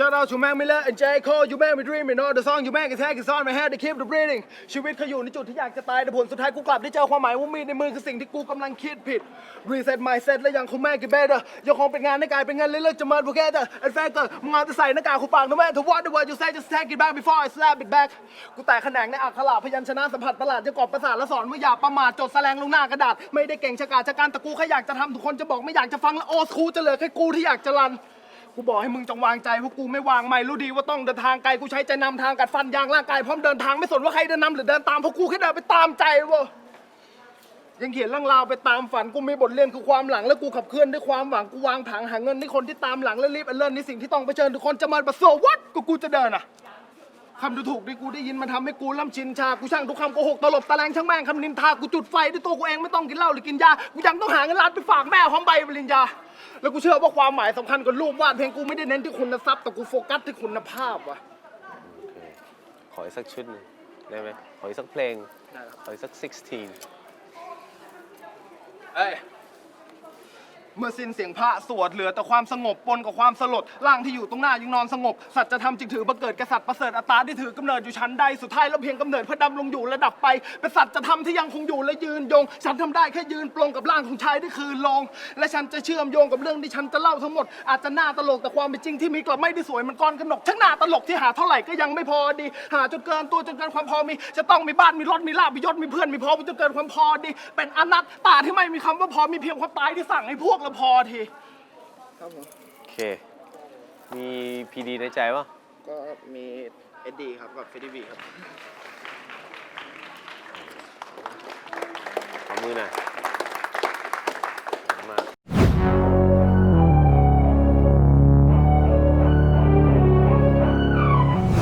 Shout out to Mac Miller and J Cole you make me dream and all the song you make is hang is on my head to keep the breathing ชีวิตเขาอยู่ในจุดที่อยากจะตายแต่ผลสุดท้ายกูกลับได้เจอความหมายว่ามีดในมือคือสิ่งที่กูกำลังคิดผิด reset mindset และยังคงแม่กิเบเตอร์ยังคงเป็นงานในกายเป็นงานเลิกจะมินโปรแกรมแต่แฟนเตอร์มึงเอาแต่ใส่หน้ากากคูปากนะแม่ to what the word you say just take it back before I slap it back กูแตกแขนงในอักขระพยัญชนะสัมผัสประหลาดจะกรอบประสาทและสอนว่าอย่าประมาทจดแสลงลงหน้ากระดาษ ไม่ได้เก่งชะกาจชะการแต่กูแค่อยากจะทำทุกคนจะบอกไม่อยากจะฟังและโอสคูจะเหลือแค่กูที่อยากจะรัน กูบอกให้มึงจงวางใจเพราะกูไม่วางไม่รู้ดีว่าต้องเดินทางไกลกูใช้ใจนำทางกัดฟันยางร่างกายพร้อมเดินทางไม่สนว่าใครเดินนำหรือเดินตามเพราะกูแค่เดินไปตามใจเวะยังเขียนเรื่องราวไปตามฝันกูมีบทเรียนคือความหลังและกูขับเคลื่อนด้วยความหวังกูวางผังหาเงินให้คนที่ตามหลังและรีบเอเลินในสิ่งที่ต้องเผชิญทุกคนจะมาประสบวัดกูกูจะเดินอะ คำดูถูกที่กูได้ยินมันทำให้กูล่ำชินชา กูช่างทุกคำโกหกตลบตะแลงช่างแม่งคำนินทา กูจุดไฟด้วยตัวกูเองไม่ต้องกินเหล้าหรือกินยา กูยังต้องหาเงินล้านไปฝากแม่พร้อมใบปริญญา แล้วกูเชื่อว่าความหมายสำคัญกว่ารูปวาดเพลงกูไม่ได้เน้นที่คุณทรัพย์แต่กูโฟกัสที่คุณภาพว่ะ ขออีกสักชุดหนึงได้ไหมขออีกสักเพลงได้ครับขออีกสัก 16เอ้ย เมื่อสิ้นเสียงพระสวดเหลือแต่ความสงบปนกับความสลดร่างที่อยู่ตรงหน้ายังนอนสงบ สัจจะทำจึงถือบังเกิดกษัตริย์ประเสริฐอัตราที่ถือกำเนิดอยู่ชั้นใดสุดท้ายแล้วเพียงกำเนิดเพื่อดำลงอยู่และดับไปเป็นสัจจะทำที่ยังคงอยู่และยืนยง ฉันทำได้แค่ยืนปลงกับร่างของชายที่คืนลง และฉันจะเชื่อมโยงกับเรื่องที่ฉันจะเล่าทั้งหมดอาจจะน่าตลกแต่ความเป็นจริงที่มีกลับไม่ได้สวยเหมันก้อนกระหนกช่างน่าตลกที่หาเท่าไหร่ก็ยังไม่พอดี หาจนเกินตัวจนเกินความพอมี จะต้องมีบ้านมีรถมีลาบมียศมีเพื่อนมีพ้องจนเกินความพอดี เป็นอนัตตาที่ไม่มีคำว่าพอมีเพียงความตายที่สั่งให้พวกเราพอทีครับผมโอเค มีพีดีในใจปะก็มีเอ็ดดี้ครับกับเฟดดี้บีครับ ขอมือหน่อย